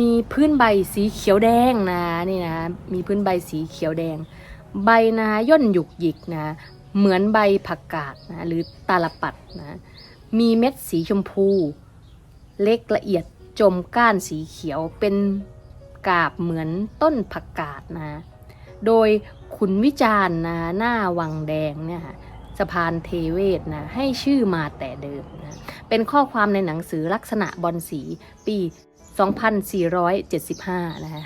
มีพื้นใบสีเขียวแดงนะนี่นะ มีพื้นใบสีเขียวแดง ใบนะย่นหยุกหยิกนะ เหมือนใบผักกาดนะหรือตาลปัดนะ มีเม็ดสีชมพู เล็กละเอียดจมก้านสีเขียวเป็นกาบเหมือนต้นผักกาดนะ โดยขุนวิจารณ์นะหน้าวังแดงเนี่ยค่ะสะพานเทเวศนะให้ชื่อมาแต่เดิมนะเป็นข้อความในหนังสือลักษณะบอลสีปี 2475 นะคะ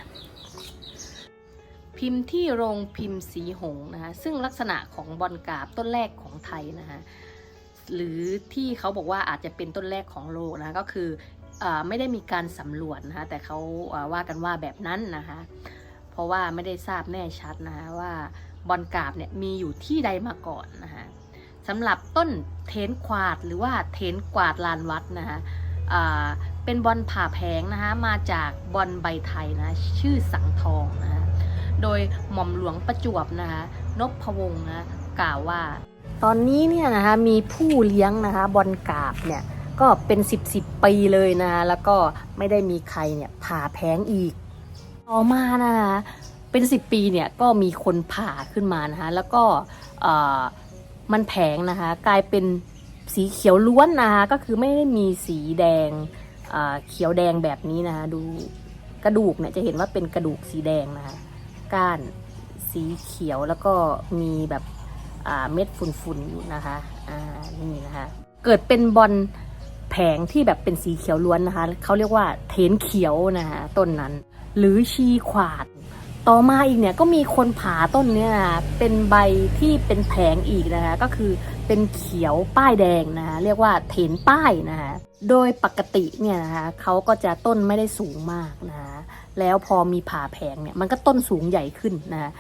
พิมพ์ที่โรงพิมพ์สีหงนะคะซึ่งลักษณะของบอลกราบต้นแรกของไทยนะคะหรือที่เขาบอกว่าอาจจะเป็นต้นแรกของโลกนะคะก็คืออไม่ได้มีการสำรวจนะคะแต่เขาว่ากันว่าแบบนั้นนะคะเพราะว่าไม่ได้ทราบแน่ชัดนะคะว่าบอลกราบเนี่ยมีอยู่ที่ใดมาก่อนนะคะสำหรับต้นเทนควาดหรือว่าเทนกวาดลานวัดนะคะ เป็นบอลผ่าแผงนะคะมาจากบอลใบไทยนะชื่อสังทองนะะโดยหม่อมหลวงประจวบนะคะนพวงศ์นะกล่าวว่า ตอนนี้เนี่ยนะคะมีผู้เลี้ยงนะคะบอลกาบเนี่ยก็เป็น10บสปีเลยนะคะแล้วก็ไม่ได้มีใครเนี่ยผ่าแผงอีก ต่อมานะคะเป็นสิบปีเนี่ยก็มีคนผ่าขึ้นมานะคะแล้วก็มันแผงนะคะกลายเป็น สีเขียวล้วนนะคะก็คือไม่ได้มีสีแดงเขียวแดงแบบนี้นะคะดูกระดูกเนี่ยจะเห็นว่าเป็นกระดูกสีแดงนะคะก้านสีเขียวแล้วก็มีแบบเม็ดฝุ่นๆอยู่นะคะอ่านี่นะคะเกิดเป็นบอลแผงที่แบบเป็นสีเขียวล้วนนะคะเขาเรียกว่าเทนเขียวนะคะต้นนั้น หรือชีขวาด ต่อมาอีกเนี่ยก็มีคนผ่าต้นเนี้ยเป็นใบที่เป็นแผงอีกนะคะก็คือเป็นเขียวป้ายแดงนะคะเรียกว่าเถนป้ายนะคะโดยปกติเนี่ยนะคะเขาก็จะต้นไม่ได้สูงมากนะคะแล้วพอมีผ่าแผงเนี่ยมันก็ต้นสูงใหญ่ขึ้นนะคะ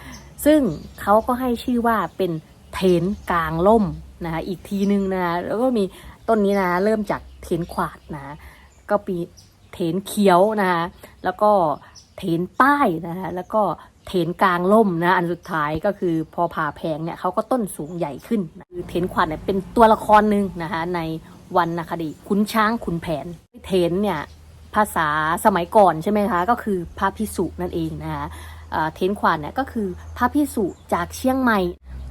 ซึ่งเขาก็ให้ชื่อว่าเป็นเถนกลางล่มนะคะอีกทีนึงนะคะแล้วก็มีต้นนี้นะะเริ่มจากเถนขวาดนะะก็ปีเถนเขียวนะคะแล้วก็ เถนป้ายนะคะแล้วก็เถนกลางล่มนะอันสุดท้ายก็คือพอผ่าแพงเนี่ยเขาก็ต้นสูงใหญ่ขึ้นคือเถนขวัญเนี่ยเป็นตัวละครหนึ่งนะคะในวรรณคดีขุนช้างขุนแผนเถนเนี่ยภาษาสมัยก่อนใช่ไหมคะก็คือพระพิสุนั่นเองนะคะเอ่อเถนขวัญเนี่ยก็คือพระพิสุจากเชียงใหม่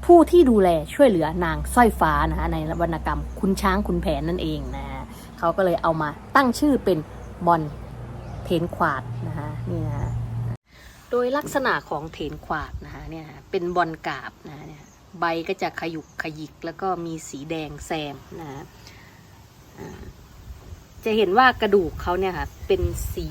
ผู้ที่ดูแลช่วยเหลือนางสร้อยฟ้านะคะในวรรณกรรมขุนช้างขุนแผนนั่นเองนะฮะเขาก็เลยเอามาตั้งชื่อเป็นบอล เถนขวาดนะคะนี่นะคะโดยลักษณะของเถนขวาดนะคะเนี่ยเป็นบอลกาบนะคะเนี่ยใบก็จะขยุกขยิกแล้วก็มีสีแดงแซมนะคะจะเห็นว่ากระดูกเขาเนี่ยค่ะเป็นสี